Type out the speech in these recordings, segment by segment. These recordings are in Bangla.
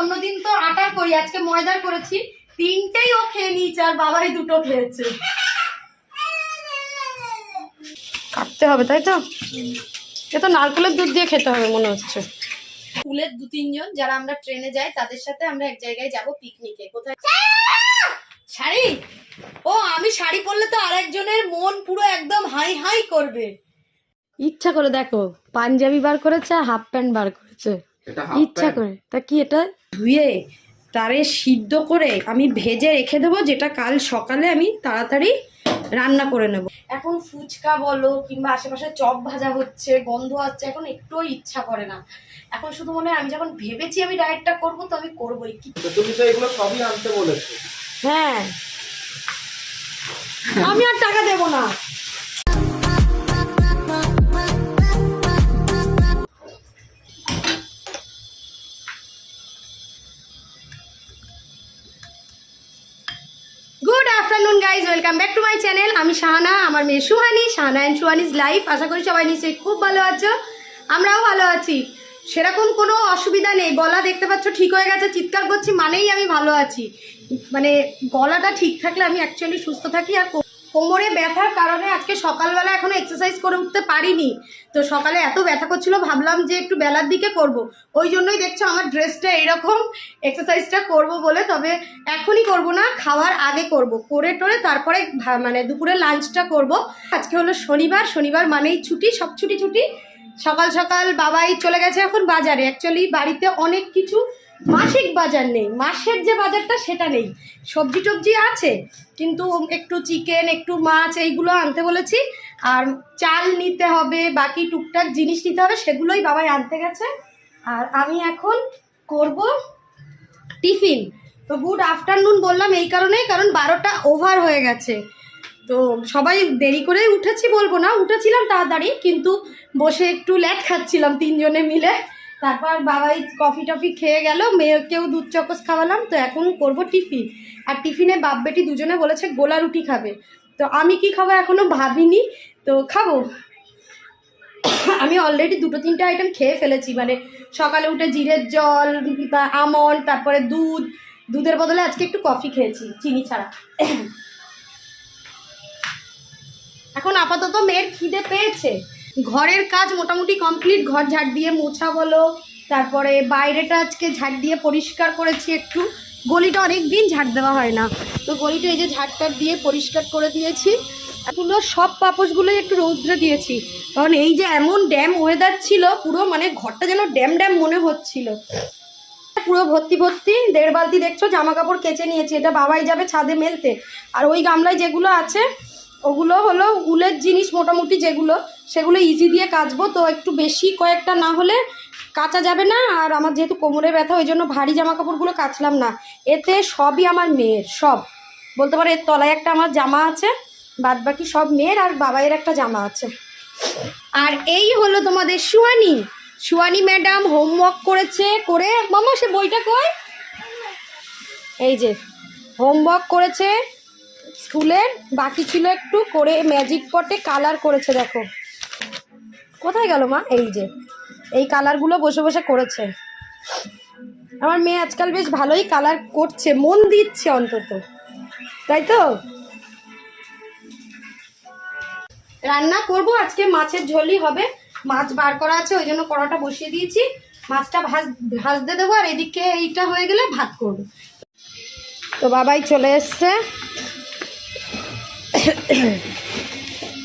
অন্যদিন তো আটার করি আজকে ময়দার করেছি। তিনটেই ও খেয়ে নিয়েছে আর বাবাই দুটো খেয়েছে। কাটতে হবে তাই তো? এ তো নারকেলের দুধ দিয়ে খেতে হবে মনে হচ্ছে। স্কুলের দু তিনজন যারা আমরা ট্রেনে যাই তাদের সাথে আমরা এক জায়গায় যাব পিকনিকে কোথায়? শাড়ি? ও আমি শাড়ি পরলে তো আরেকজনের মন পুরো একদম হাই হাই করবে। ইচ্ছা করে দেখো পাঞ্জাবি বার করেছে হাফ প্যান্ট বার করেছে। ইচ্ছা করে। তা কি এটা? ধুয়ে তারে সিদ্ধ করে আমি ভেজে রেখে দেবো যেটা কাল সকালে আমি তাড়াতাড়ি রান্না করে নেব। এখন ফুচকা বলো কিংবা আশেপাশে চপ ভাজা হচ্ছে গন্ধ হচ্ছে এখন একটুও ইচ্ছা করে না। এখন শুধু মনে হয় আমি যখন ভেবেছি আমি ডায়েটটা করব তো আমি করবোই। তুমি তো এগুলো সবই আনতে বলেছ। হ্যাঁ। আমি আর টাকা দেবো না। Guys welcome back to my channel আমি শাহানা, আমার মেয়ে সুহানি। শাহানা অ্যান্ড সুহানিজ লাইফ আশা করি সবাই নিশ্চয়ই খুব ভালো আছো। আমরাও ভালো আছি। সেরকম কোনো অসুবিধা নেই। গলা দেখতে পাচ্ছ, ঠিক হয়ে গেছে। চিৎকার করছি মানেই আমি ভালো আছি। মানে গলাটা ঠিক থাকলে আমি অ্যাকচুয়ালি সুস্থ থাকি আর কোমরে ব্যথার কারণে আজকে সকালবেলা এখনও এক্সারসাইজ করে উঠতে পারিনি। তো সকালে এত ব্যথা করছিল, ভাবলাম যে একটু বেলার দিকে করব। ওই জন্যই দেখছ আমার ড্রেসটা এরকম এক্সারসাইজটা করব বলে, তবে এখনই করব না, খাওয়ার আগে করব। করে টোরে তারপরে মানে দুপুরে লাঞ্চটা করব। আজকে হলো শনিবার শনিবার মানেই ছুটি, সব ছুটি ছুটি। সকাল সকাল বাবাই চলে গেছে এখন বাজারে। অ্যাকচুয়ালি বাড়িতে অনেক কিছু মাসিক বাজার নেই, মাসের যে বাজারটা সেটা নেই। সবজি টবজি আছে, কিন্তু একটু চিকেন, একটু মাছ, এইগুলো আনতে বলেছি। আর চাল নিতে হবে, বাকি টুকটাক জিনিস নিতে হবে, সেগুলোই বাবাই আনতে গেছে। আর আমি এখন করব টিফিন। তো গুড আফটারনুন বললাম এই কারণেই, কারণ বারোটা ওভার হয়ে গেছে। তো সবাই দেরি করে উঠেছি বলব না, উঠেছিলাম তাড়াতাড়ি, কিন্তু বসে একটু ল্যাট খাচ্ছিলাম তিনজনে মিলে। তারপর বাবাই কফি টফি খেয়ে গেল, মেয়েকেও দুধ চকস খাওয়ালাম, তো এখন করব টিফিন। আর টিফিনে বাপ বেটি দুজনে বলেছে গোলা রুটি খাবে। তো আমি কি খাব এখনও ভাবিনি, তো খাব। আমি অলরেডি দুটো তিনটে আইটেম খেয়ে ফেলেছি মানে সকালে উঠে জিরের জল আমন্ড তারপরে দুধ, দুধের বদলে আজকে একটু কফি খেয়েছি, চিনি ছাড়া। এখন আপাতত মেয়ের খিদে পেয়েছে। ঘরের কাজ মোটামুটি কমপ্লিট, ঘর ঝাড় দিয়ে মোছা বলো, তারপরে বাইরেটা আজকে ঝাড় দিয়ে পরিষ্কার করেছি একটু। গলিটা অনেক দিন ঝাড় দেওয়া হয় না। তো গলিটা এই যে ঝাড়টার দিয়ে পরিষ্কার করে দিয়েছি। এগুলো সব পাপোশগুলোই একটু রৌদ্রে দিয়েছি। কারণ এই যে এমন ড্যাম ওয়েদার ছিল, পুরো মানে ঘরটা যেন ড্যাম ড্যাম মনে হচ্ছিল। পুরো ভর্তি ভর্তি, দেড় বালতি দেখছ জামা কাপড় কেচে নিয়েছি। এটা বাবাই যাবে ছাদে মেলতে। আর ওই গামলায় যেগুলো আছে ওগুলো হলো উলের জিনিস মোটামুটি যেগুলো, সেগুলো ইজি দিয়ে কাচবো। তো একটু বেশি কয়েকটা না হলে কাচা যাবে না। আর আমার যেহেতু কোমরে ব্যথা, ওই জন্য ভারী জামা কাপড়গুলো কাচলাম না। এতে সবই আমার মেয়ের, সব। বলতে পারো, এর তলায় একটা আমার জামা আছে বাদ বাকি সব মেয়ের আর বাবাইয়ের একটা জামা আছে। আর এই হলো তোমাদের সুয়ানি সুয়ানি ম্যাডাম হোমওয়ার্ক করেছে, করে, মামা সে বইটা কয় এই যে, হোমওয়ার্ক করেছে। স্কুলের, বাকি ছিল একটু করে ম্যাজিক পটে কালার করেছে, দেখো। কোথায় গেল মা? এই যে, এই কালারগুলো বসে বসে করেছে। আমার মেয়ে আজকাল বেশ ভালোই কালার করছে, মন দিচ্ছে অন্তত। তাই তো? রান্না করব, আজকে মাছের ঝোলই হবে। মাছ বার করা আছে, ওই জন্য কড়াটা বসিয়ে দিয়েছি। মাছটা ভাজ, ভাজতে দেবো, আর এদিকে এইটা হয়ে গেলে ভাত করব। তো বাবাই চলে এসছে।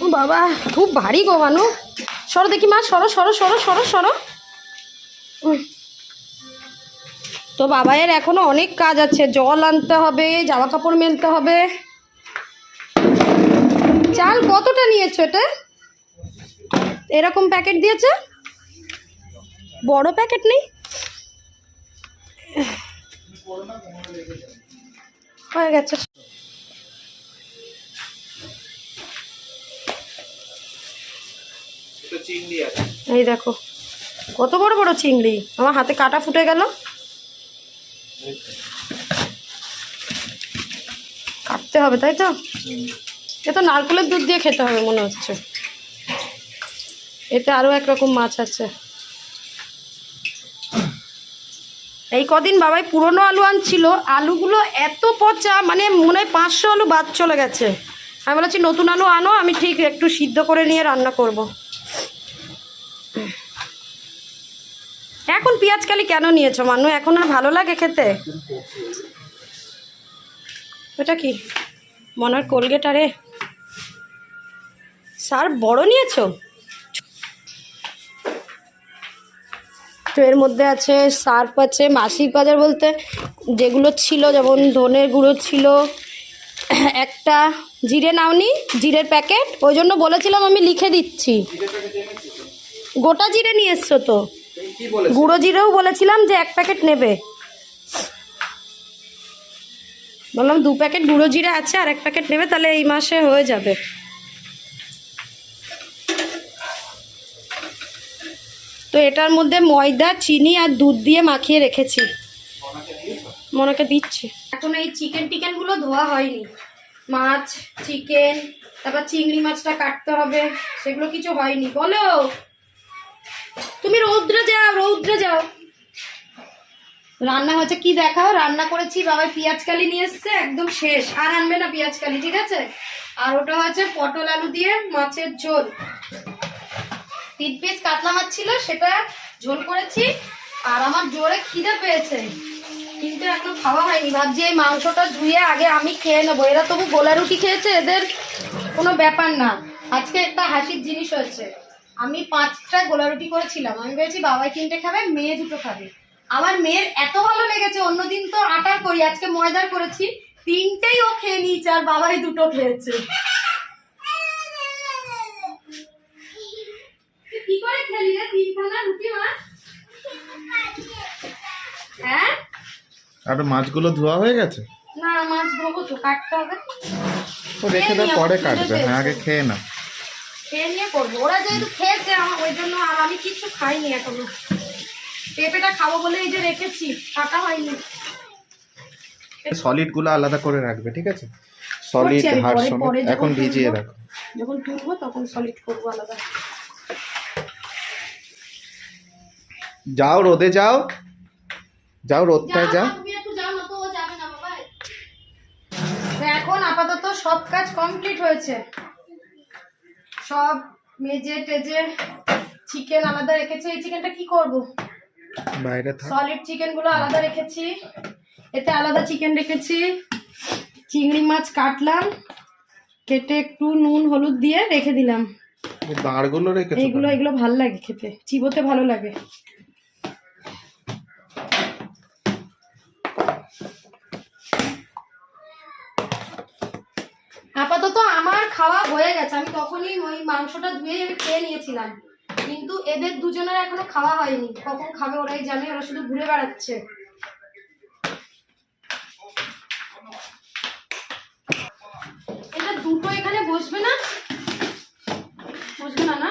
ও বাবা, খুব ভারী গো সরো দেখি মা, সরো সরো সরো সরো সরো। তো বাবাইয়ের এখনও অনেক কাজ আছে, জল আনতে হবে জামা কাপড় মেলতে হবে। চাল কতটা নিয়েছো এটা? এরকম প্যাকেট দিয়েছে? বড় প্যাকেট নেই? হয়ে গেছে। চিংড়ি আছে। এই দেখো কত বড় বড় চিংড়ি। আমার হাতে কাটা ফুটে গেল। কাটতে হবে তাই তো? এ তো নারকেলের দুধ দিয়ে খেতে হবে মনে হচ্ছে। এতে আরও একরকম মাছ আছে। এই কদিন বাবাই পুরনো আলু আনছিল। আলুগুলো এত পচা মানে মনে হয় পাঁচশো আলু বাদ চলে গেছে। আমি বলেছি নতুন আলু আনো আমি ঠিক একটু সিদ্ধ করে নিয়ে রান্না করব। এখন পেঁয়াজ কালি কেন নিয়েছো, মানু? এখন আর ভালো লাগে খেতে? এটা কি? মনে হয় কোলগেট, আরে। সার বড় নিয়েছো? তো এর মধ্যে আছে সার্ফ আছে মাসিক বাজার বলতে যেগুলো ছিল, যেমন ধনের গুঁড়ো ছিল, একটা জিরে নাওনি, জিরের প্যাকেট, ওই জন্য বলেছিলাম আমি লিখে দিচ্ছি। গোটা জিরে নিয়ে এসছো তো? গুঁড়ো জিরেও বলেছিলাম যে এক প্যাকেট নেবে। বললাম, দু প্যাকেট গুঁড়ো জিরে আছে, আর এক প্যাকেট নেবে, তাহলে এই মাসে হয়ে যাবে। তো এটার মধ্যে ময়দা, চিনি আর দুধ দিয়ে মাখিয়ে রেখেছি। মনাকে দিচ্ছি। এখন এই চিকেন টিকেনগুলো ধোয়া হয়নি। মাছ, চিকেন, তারপর চিংড়ি মাছটা কাটতে হবে, সেগুলো কিছু হয়নি। বলো! তুমি রৌদ্রে যাও রৌদ্রে যাও। রান্না হচ্ছে কি দেখাও? রান্না করেছি বাবা কালি নিয়ে এসছে, একদম শেষ। আর আনবে না কালি, ঠিক আছে? আর ওটা হচ্ছে পটল আলু দিয়ে মাছের ঝোল। তিন পিস কাতলা মাছ ছিল, সেটা ঝোল করেছি। আর আমার জোরে খিদে পেয়েছে। কিন্তু এখনও খাওয়া হয়নি। ভাবছি এই মাংসটা ধুয়ে আগে আমি খেয়ে নেব। এরা তবু গোলা রুটি খেয়েছে, এদের কোনো ব্যাপার না। আজকে একটা হাসির জিনিস হয়েছে। আমি পাঁচটা গোলা রুটি করেছিলাম। আমি ভেবেছি বাবাই তিনটে খাবে মেয়ে দুটো খাবে। আমার মেয়ের এত ভালো লেগেছে অন্যদিন তো আটার করি আজকে ময়দার করেছি। তিনটেই ও খেয়ে নিয়েছে আর বাবাই দুটো খেয়েছে। কি করে খেলি রে? তিনখানা রুটি মাছ? হ্যাঁ? আর মাছগুলো ধোয়া হয়ে গেছে? না মাছ ধোবো তো কাটতে হবে। ও রেখে দাও খেয়ে পরে কাটবে। হ্যাঁ আগে খেয়ে না খেয়ে নিয়ে করব। ওরা যেহেতু খেয়েছে আমার ওই জন্য আর আমি কিছু খাইনি এখনও। পেঁপেটা খাব বলে এই যে রেখেছি কাটা হয়নি। সলিডগুলো আলাদা করে রাখবে ঠিক আছে? সলিড পরে সমেত এখন ভিজিয়ে। রাখো। যখন তুলবো তখন সলিড করব আলাদা। যাও রোদে যাও। যাও রোদটায় যাও তুমি একটু যাও না তো যাবে না বাবা। এখন আপাতত সব কাজ কমপ্লিট হয়েছে। সব মেজে টেজে চিকেন আলাদা রেখেছি। এই চিকেনটা কি করব? বাইরে সলিড চিকেনগুলো আলাদা রেখেছি। এতে আলাদা চিকেন রেখেছি। চিংড়ি মাছ কাটলাম। কেটে একটু নুন হলুদ দিয়ে রেখে দিলাম। দাঁড়গুলো কেন? এগুলো ভালো লাগে খেতে। চিবোতে ভালো লাগে আপাতত আমার খাওয়া হয়ে গেছে। আমি তখনই ওই মাংসটা ধুয়ে আমি খেয়ে নিয়েছিলাম। কিন্তু এদের দুজনের এখনও খাওয়া হয়নি। কখন খাবে ওরাই জানে ওরা শুধু ঘুরে বেড়াচ্ছে। এটা দুটো এখানে বসবে না? বসবে না না।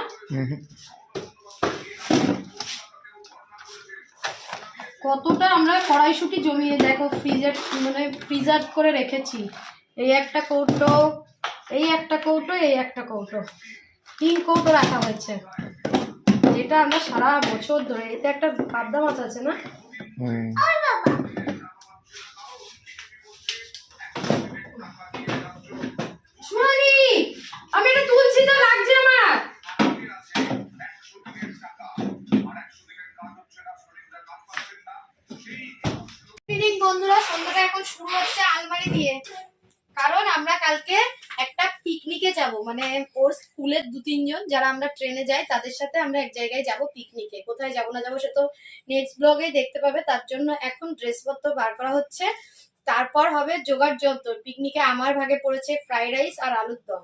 কতটা আমরা কড়াইশুটি জমিয়ে দেখো ফ্রিজের মানে প্রিজার্ভ করে রেখেছি। এই একটা কৌটো এই একটা কৌটো এই একটা কৌটো। তিন কৌটো রাখা হয়েছে। যেটা আমরা সারা বছর ধরে এতে একটা পাবদা মাছ আছে না? আমি এটা তুলছি তো লাগছে আমার। বন্ধুরা। সন্ধ্যাটা এখন শুরু হচ্ছে আলমারি দিয়ে। কারণ আমরা কালকে পিকনিকে যাব মানে ওর স্কুলের দু তিনজন যারা আমরা ট্রেনে যাই, তাদের সাথে আমরা এক জায়গায় যাব পিকনিকে কোথায় যাব না যাব সে তো নেক্সট ব্লগেই দেখতে পাবে। তার জন্য এখন ড্রেসপত্র বার করা হচ্ছে। তারপর হবে জোগাড় যন্ত্র। পিকনিকে আমার ভাগে পড়েছে ফ্রাইড রাইস আর আলুর দম।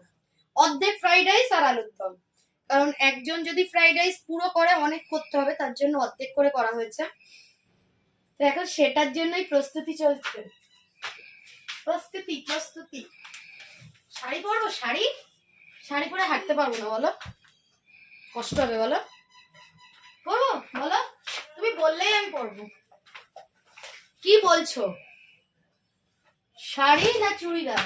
অর্ধেক ফ্রাইড রাইস আর আলুর দম। কারণ একজন যদি ফ্রাইড রাইস পুরো করে, অনেক করতে হবে, তার জন্য অর্ধেক করে করা হয়েছে। তো এখন সেটার জন্যই প্রস্তুতি চলছে। প্রস্তুতি প্রস্তুতি। শাড়ি পরবো, শাড়ি? শাড়ি পরে হাঁটতে পারব না, বলো। কষ্ট হবে, বলো। পরবো, বলো। তুমি বললেই আমি পরবো। কি বলছো? শাড়ি না চুড়িদার?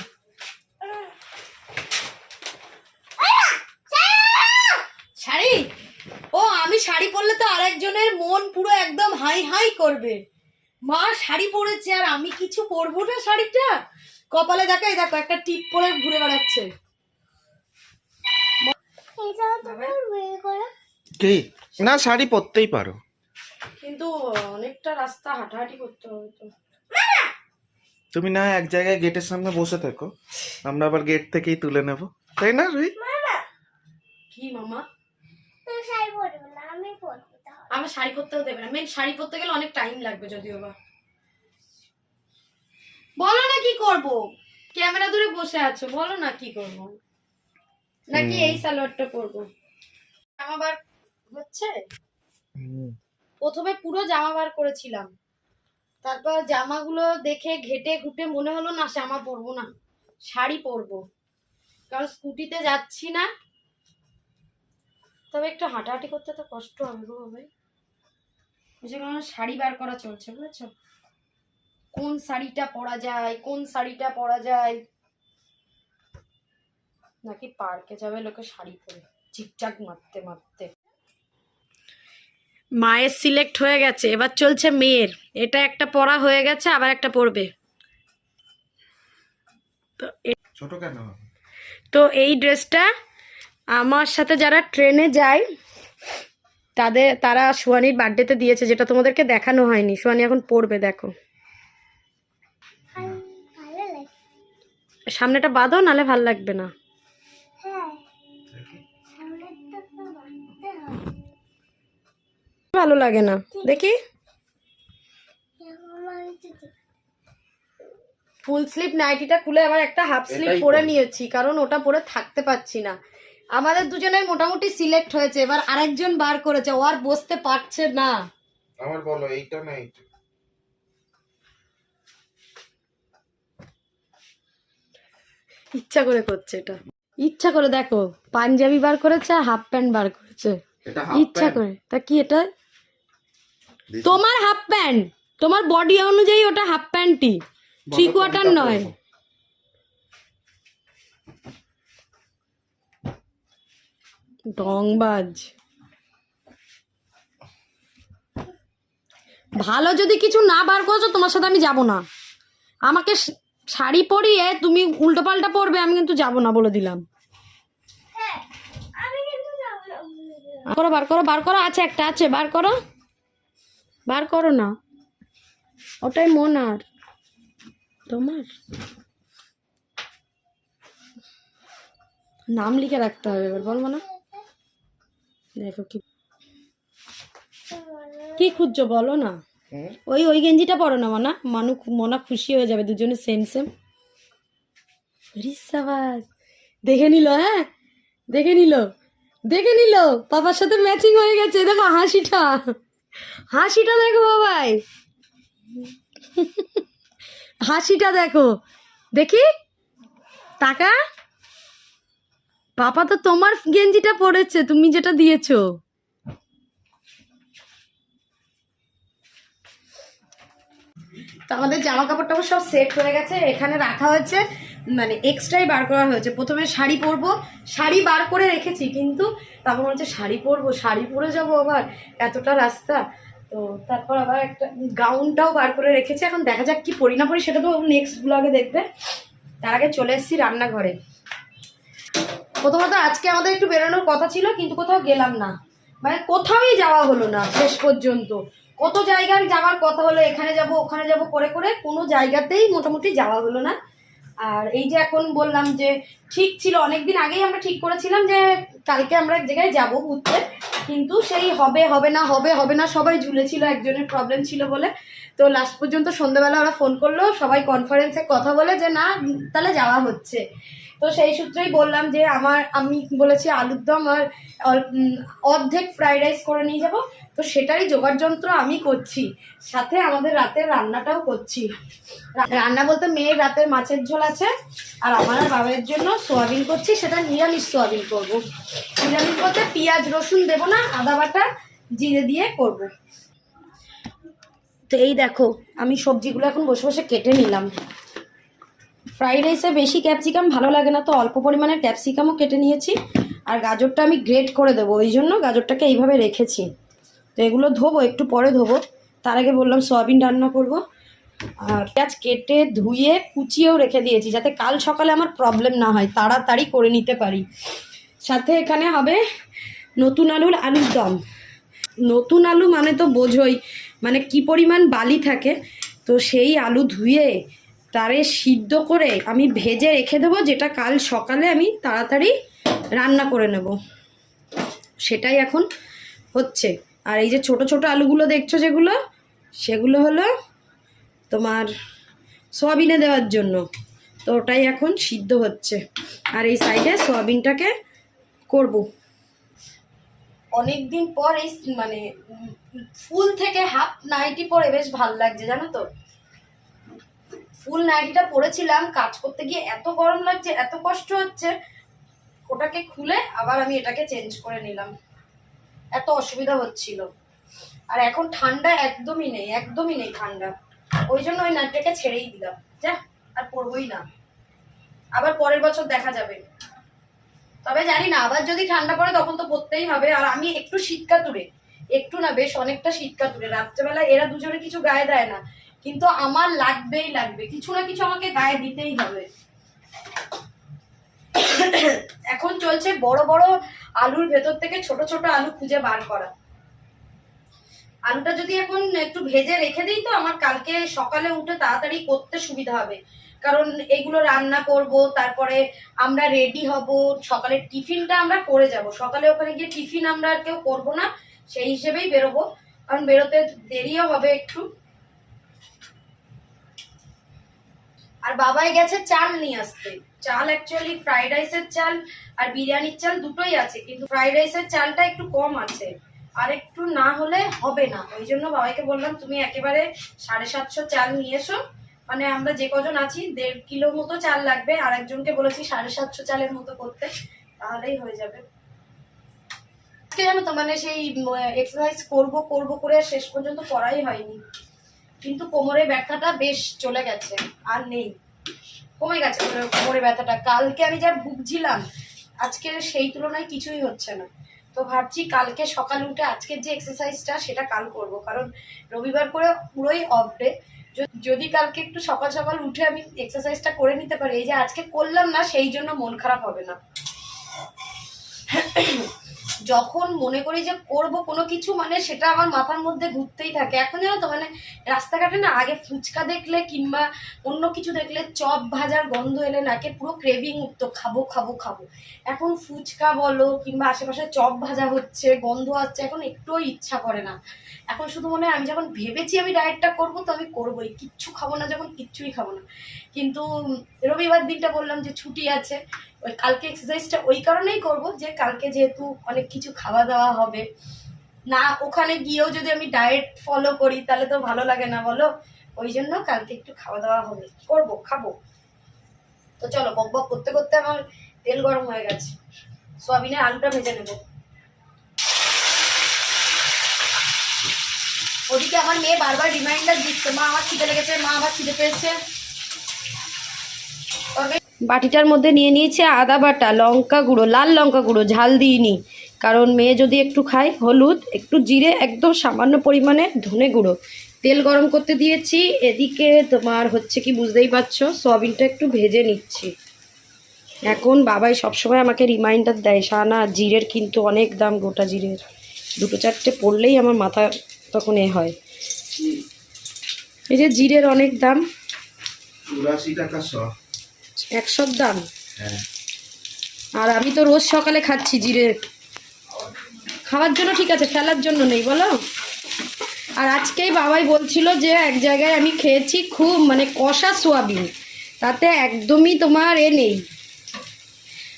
শাড়ি? ও, আমি শাড়ি পরলে তো আরেকজনের মন পুরো একদম হাই হাই করবে। মা শাড়ি পরেছে, আর আমি কিছু পরবো না শাড়িটা? কপালে দেখাই দেখো একটা টিপ পরে ঘুরে বেড়াচ্ছে। কি? না শাড়ি পরতেই পারো। কিন্তু অনেকটা রাস্তা হাঁটাহাঁটি করতে হবে তো। তুমি না এক জায়গায় গেটের সামনে বসে থাকো আমরা আবার গেট থেকেই তুলে নেব। তাই না রুই? কি মামা? আমার শাড়ি পরতেও দেবে না। মেন শাড়ি পরতে গেলে অনেক টাইম লাগবে যদিও বা। বলো না কি করব। ক্যামেরা দূরে বসে আছো বলো না কি করব। নাকি এই সালোয়ারটা করব জামা বার হচ্ছে? প্রথমে পুরো জামা বার করেছিলাম। তারপর জামাগুলো দেখে ঘেটে ঘুটে মনে হলো না জামা পরবো না শাড়ি পরবো। কারণ স্কুটিতে যাচ্ছি না। তবে একটু হাঁটাহাঁটি করতে তো কষ্ট হবে গো ভাই। যে কারণে শাড়ি বার করা চলছে বুঝেছ? কোন শাড়িটা পরা যায় কোন শাড়িটা পরা যায়। নাকি পার্কে যাবে লোকে শাড়ি পরে চিকচাক মারতে মারতে। মায়ের সিলেক্ট হয়ে গেছে এবার চলছে মেয়ের। এটা একটা পড়া হয়ে গেছে আবার একটা পড়বে তো এ- ছোট কেন তো এই ড্রেসটা আমার সাথে যারা ট্রেনে যায় তাদের তারা সোয়ানির বার্থডেতে দিয়েছে যেটা তোমাদেরকে দেখানো হয়নি। সোয়ানি এখন পড়বে দেখো। সামনেটা বাঁধো নালে ভালো লাগবে না। ভালো লাগে না। দেখি। ফুল স্লিপ নাইটিটা খুলে আবার একটা হাফ স্লিপ পরে। নিয়েছি কারণ ওটা পরে থাকতে পারছি না। আমাদের দুজনের মোটামুটি সিলেক্ট হয়েছে এবার আরেকজন বার করেছে ও আর বসতে পারছে না। আমার বলো এইটা না এইটা? ইচ্ছা করে করছে এটা। ইচ্ছা করে দেখো পাঞ্জাবি বার করেছে আর হাফ প্যান্ট বার করেছে। ইচ্ছা করে। তা কি এটা? তোমার হাফ প্যান্ট তোমার বডি অনুযায়ী ওটা হাফ প্যান্টই থ্রি কোয়ার্টার নয়। ডংবাজ। ভালো যদি কিছু না বার করেছ তোমার সাথে আমি যাব না। আমাকে শাড়ি পরিয়ে তুমি উল্টো পাল্টা পরবে আমি কিন্তু যাব না বলে দিলাম। করো বার করো বার করো আছে একটা আছে বার করো। বার করো না। ওটাই মন আর। তোমার? নাম লিখে রাখতে হবে এবার বলব না? দেখো কি কি খুঁজছো বলো না? ওই ওই গেঞ্জিটা পরো না, মানা। মানু মনা খুশি হয়ে যাবে, দুজনে সেম সেম দেখে নিল হ্যাঁ? দেখে নিল। দেখে নিল। পাপার সাথে ম্যাচিং হয়ে গেছে। দেখো হাসিটা। হাসিটা দেখো, বাবাই। হাসিটা দেখো। দেখি। টাকা? পাপা তো তোমার গেঞ্জিটা পরেছে, তুমি যেটা দিয়েছ। তো আমাদের জামা কাপড় টাপড় সব সেট হয়ে গেছে। এখানে রাখা হয়েছে মানে এক্সট্রাই বার করা হয়েছে। প্রথমে শাড়ি পরবো, শাড়ি বার করে রেখেছি, কিন্তু তারপর হচ্ছে শাড়ি পরবো, শাড়ি পরে যাব আবার? এতটা রাস্তা। তো তারপর আবার একটা গাউনটাও বার করে রেখেছি। এখন দেখা যাক কি পরি না পরি, সেটা তো নেক্সট ব্লগে দেখবে। তার আগে চলে এসেছি রান্নাঘরে। প্রথমত আজকে আমাদের একটু বেরোনোর কথা ছিল, কিন্তু কোথাও গেলাম না। মানে কোথাওই যাওয়া হলো না শেষ পর্যন্ত। কত জায়গায় যাওয়ার কথা হলো, এখানে যাব, ওখানে যাব, করে করে কোনো জায়গাতেই মোটামুটি যাওয়া হলো না। আর এই যে এখন বললাম যে ঠিক ছিল, অনেকদিন আগেই আমরা ঠিক করেছিলাম যে কালকে আমরা এক জায়গায় যাব ঘুরতে, কিন্তু সেই হবে হবে না, হবে হবে না সবাই ঝুলেছিল, একজনের প্রবলেম ছিল বলে। তো লাস্ট পর্যন্ত সন্ধ্যাবেলা ওরা ফোন করল, সবাই কনফারেন্সে কথা বলে যে না তাহলে যাওয়া হচ্ছে। তো সেই সূত্রেই বললাম যে আমার, আমি বলেছি আলুর দম আর অর্ধেক ফ্রাইড রাইস করে নিয়ে যাব। তো সেটারই জোগাড় যন্ত্র আমি করছি। সাথে আমাদের রাতের রান্নাটাও করছি। রান্না বলতে মেয়ের রাতের মাছের ঝোল আছে আর আমার বাবার জন্য সোয়াবিন করছি। সেটা নিরামিষ সোয়াবিন করব। নিরামিষ বলতে পেঁয়াজ, রসুন দেবো না, আদা বাটা, জিরে দিয়ে করব। তো এই দেখো, আমি সবজিগুলো এখন বসে বসে কেটে নিলাম। ফ্রাইড রাইসে বেশি ক্যাপসিকাম ভালো লাগে না, তো অল্প পরিমাণে ক্যাপসিকামও কেটে নিয়েছি। আর গাজরটা আমি গ্রেট করে দেবো, ওই জন্য গাজরটাকে এইভাবে রেখেছি। তো এগুলো ধোবো, একটু পরে ধোবো। তার আগে বললাম সয়াবিন রান্না করব। আর পেঁয়াজ কেটে ধুয়ে কুচিয়েও রেখে দিয়েছি, যাতে কাল সকালে আমার প্রবলেম না হয়, তাড়াতাড়ি করে নিতে পারি। সাথে এখানে হবে নতুন আলুর আলুর দম। নতুন আলু মানে তো বোঝোই মানে কি পরিমাণ বালি থাকে, তো সেই আলু ধুয়ে তারে সিদ্ধ করে আমি ভেজে রেখে দেবো, যেটা কাল সকালে আমি তাড়াতাড়ি রান্না করে নেব। সেটাই এখন হচ্ছে। আর এই যে ছোট ছোট আলুগুলো দেখছ যেগুলো, সেগুলো হলো তোমার সোয়াবিনে দেওয়ার জন্য। তো ওটাই এখন সিদ্ধ হচ্ছে। আর এই সাইডে সোয়াবিনটাকে করব। অনেক দিন পর এই মানে ফুল থেকে হাফ নাইটি পরে বেশ ভালো লাগছে, জানো তো? ফুল নাইটিটা পরেছিলাম কাজ করতে গিয়ে এত গরম লাগছে, এত কষ্ট হচ্ছে, ওটাকে খুলে আবার আমি এটাকে চেঞ্জ করে নিলাম। এত অসুবিধা হচ্ছিল। আর এখন ঠান্ডা একদমই নেই একদমই নেই ঠান্ডা। ওই জন্য ওই নাইটটাকে ছেড়েই দিলাম। যা, আর পরবই না। আবার পরের বছর দেখা যাবে। তবে জানি না, আবার যদি ঠান্ডা পড়ে তখন তো পরতেই হবে। আর আমি একটু শীতকাতুরে, একটু না, বেশ অনেকটা শীতকাতুরে। রাত্রেবেলা এরা দুজনে কিছু গায়ে দেয় না। কিন্তু আমার লাগবেই লাগবে। কিছু না কিছু আমাকে গায়ে দিতেই হবে। এখন চলছে বড় বড় আলুর ভেতর থেকে ছোট ছোট আলু খুঁজে বার করা। আলুটা যদি এখন একটু ভেজে রেখে দিই তো আমার কালকে সকালে উঠে তাড়াতাড়ি করতে সুবিধা হবে। কারণ এগুলো রান্না করব, তারপরে আমরা রেডি হব, সকালের টিফিনটা আমরা করে যাব। সকালে ওখানে গিয়ে টিফিন আমরা আর কেউ করব না, সেই হিসেবেই বেরোবো। কারণ বেরোতে দেরিও হবে একটু। আর বাবাই গেছে চাল নিয়ে আসতে। চাল অ্যাকচুয়ালি ফ্রাইড রাইসের চাল আর বিরিয়ানির চাল দুটোই আছে, কিন্তু ফ্রাইড রাইসের চালটা একটু কম আছে। আর একটু না হলে হবে না। ওই জন্য বাবাইকে বললাম, তুমি একেবারে সাড়ে সাতশো চাল নিয়ে এসো। মানে আমরা যে কজন আছি, দেড় কিলো মতো চাল লাগবে। আর একজনকে বলেছি সাড়ে সাতশো চালের মতো করতে। তাহলেই হয়ে যাবে। আজকে জানো তো মানে সেই এক্সারসাইজ করব করব করে শেষ পর্যন্ত করাই হয়নি। কিন্তু কোমরে ব্যথাটা বেশ চলে গেছে, আর নেই। কমে গেছে কোমরে- ব্যথাটা। কালকে আমি যা ভুগছিলাম, আজকে সেই তুলনায় কিছুই হচ্ছে না। তো ভাবছি কালকে সকালে উঠে আজকের যে এক্সারসাইজটা সেটা কাল করব। কারণ রবিবার করে পুরোই অফ ডে যদি কালকে একটু সকাল সকাল উঠে আমি এক্সারসাইজটা করে নিতে পারি, এই যে আজকে করলাম না, সেই জন্য মন খারাপ হবে না। যখন মনে করি যে করব কোনো কিছু মানে সেটা আমার মাথার মধ্যে ঘুরতেই থাকে। এখন জানো তো মানে রাস্তাঘাটে না আগে ফুচকা দেখলে কিংবা অন্য কিছু দেখলে চপ ভাজার গন্ধ এলে নাকে পুরো ক্রেভিং উঠতো খাব খাব খাব। এখন ফুচকা বলো কিংবা আশেপাশে চপ ভাজা হচ্ছে, গন্ধ আসছে, এখন একটুও ইচ্ছা করে না। এখন শুধু মনে হয় আমি যখন ভেবেছি আমি ডায়েটটা করব, তো আমি করবোই। কিচ্ছু খাব না যখন, কিচ্ছুই খাব না। কিন্তু রবিবার দিনটা বললাম যে ছুটি আছে ওই কালকে এক্সারসাইজটা ওই কারণেই করব যে কালকে যেহেতু অনেক কিছু খাওয়া দাওয়া হবে। না, ওখানে গিয়েও যদি আমি ডায়েট ফলো করি, তাহলে তো ভালো লাগে না বলো? ওই জন্য কালকে একটু খাওয়া দাওয়া হবে। করব, খাব। তো চলো, বক বক করতে করতে আমার তেল গরম হয়ে গেছে। সোয়াবিনের আলুটা ভেজে নেব। ওদিকে আমার মেয়ে বারবার রিমাইন্ডার দিচ্ছে, মা, আমার খিদে লেগেছে, মা, আমার খিদে পেয়েছে। বাটিটার মধ্যে নিয়ে নিয়েছে আদা বাটা, লঙ্কা গুঁড়ো, লাল লঙ্কা গুঁড়ো, ঝাল দিইনি। কারণ মেয়ে যদি একটু খায়, হলুদ, একটু জিরে, একদম সামান্য পরিমাণে ধনে গুঁড়ো। তেল গরম করতে দিয়েছি, এদিকে তোমার হচ্ছে কি বুঝতেই পারছ, সয়াবিনটা একটু ভেজে নিচ্ছি। এখন বাবাই সবসময় আমাকে রিমাইন্ডার দেয় সানা জিরের কিন্তু অনেক দাম গোটা জিরের। দুটো চারটে পড়লেই আমার মাথা তখন এ হয়। এই যে জিরের অনেক দাম। চুরাশি টাকা শ। একশোর দাম হ্যাঁ। আর আমি তো রোজ সকালে খাচ্ছি জিরে। খাওয়ার জন্য ঠিক আছে ফেলার জন্য নেই বলো? আর আজকেই বাবাই বলছিল যে এক জায়গায় আমি খেয়েছি খুব মানে কষা সোয়াবিন। তাতে একদমই তোমার এ নেই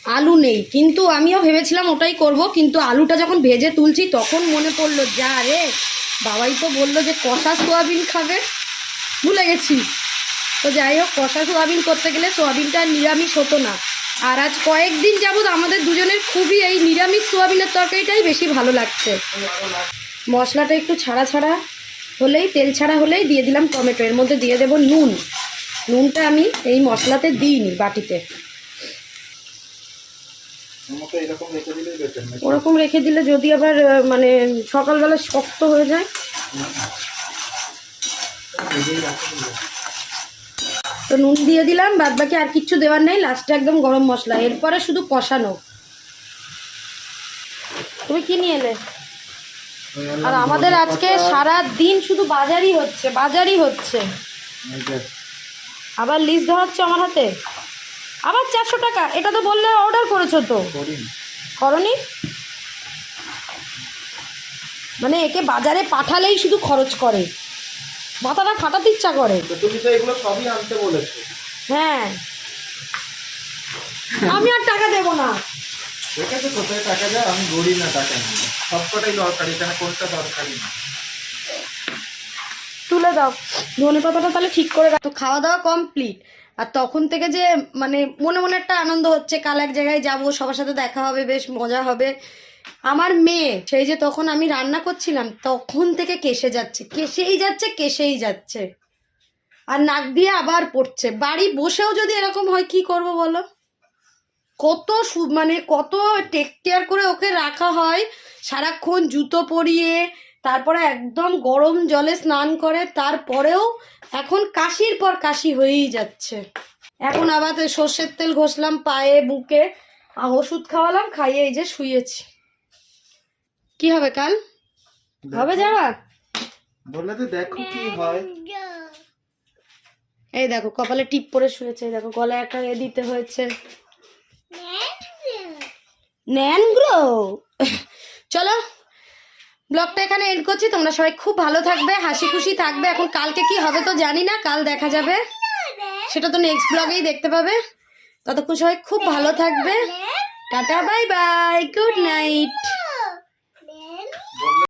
আলু নেই। কিন্তু আমিও ভেবেছিলাম ওটাই করব কিন্তু আলুটা যখন ভেজে তুলছি তখন মনে পড়ল যা রে বাবাই তো বলল যে কষা সোয়াবিন খাবে। ভুলে গেছি। তো যাই হোক কষা সোয়াবিন করতে গেলে সোয়াবিনটা নিরামিষ হতো না। আর আজ কয়েকদিন যাবৎ আমাদের দুজনের খুবই এই নিরামিষ সোয়াবিনের তরকারিটাই বেশি ভালো লাগছে। মশলাটা একটু ছাড়া ছাড়া হলেই তেল ছাড়া হলেই দিয়ে দিলাম টমেটো। এর মধ্যে দিয়ে দেবো নুন। নুনটা আমি এই মশলাতে দিইনি বাটিতে। ওরকম রেখে দিলে যদি আবার মানে সকালবেলা শক্ত হয়ে যায়। তো নুন দিয়ে দিলাম বাদ বাকি আর কিচ্ছু দেওয়ার নেই লাস্টে একদম গরম মশলা। এরপরে শুধু কষানো। তুমি কি নিয়ে এলে? আর আমাদের আজকে সারা দিন শুধু বাজারই হচ্ছে বাজারই হচ্ছে। আবার লিস্ট ধরাচ্ছে আমার হাতে? আবার চারশো টাকা? এটা তো বললে অর্ডার করেছ তো। করনি? মানে একে বাজারে পাঠালেই শুধু খরচ করে। মাথাটা খাটাতে ইচ্ছা করে। তো তুমি তো এগুলো সবই আনতে বলেছ। হ্যাঁ। আমি আর টাকা দেবো না। দেখেছ কোথায় টাকা যায়? আমি গড়ি না টাকা নিয়ে। সবকটাই দরকারি এখানে কোনটা দরকারি না? তুলে দাও। ধনে পাতাটা তাহলে ঠিক করে রাখ। তো খাওয়া দাওয়া কমপ্লিট আর তখন থেকে যে মানে মনে মনে একটা আনন্দ হচ্ছে কাল এক জায়গায় যাব সবার সাথে দেখা হবে বেশ মজা হবে। আমার মেয়ে, সেই যে তখন আমি রান্না করছিলাম, তখন থেকে কেসে যাচ্ছে। কেসেই যাচ্ছে কেসেই যাচ্ছে। আর নাক দিয়ে আবার পড়ছে। বাড়ি বসেও যদি এরকম হয়, কি করব বলো? কত সু- মানে কত টেক কেয়ার করে ওকে রাখা হয়। সারাক্ষণ জুতো পরিয়ে, তারপরে একদম গরম জলে স্নান করে, তারপরেও এখন কাশির পর কাশি হয়েই যাচ্ছে। এখন আবার সর্ষের তেল ঘষলাম পায়ে, বুকে। ওষুধ খাওয়ালাম, খাইয়ে এই যে শুয়েছি। কি হবে কাল? হবে যাওয়া? বললে তো দেখো কি হয়। এই দেখো কপালে টিপ পরে শুয়েছে দেখো গলায় একটা এ দিতে হয়েছে। ন্যানগ্রো চলো ব্লগটা এখানে এন্ড করছি তোমরা সবাই খুব ভালো থাকবে হাসি খুশি থাকবে। এখন কালকে কি হবে তো জানি না কাল দেখা যাবে। সেটা তো নেক্সট ব্লগেই দেখতে পাবে। ততক্ষণ সবাই খুব ভালো থাকবে। Tata bye bye good night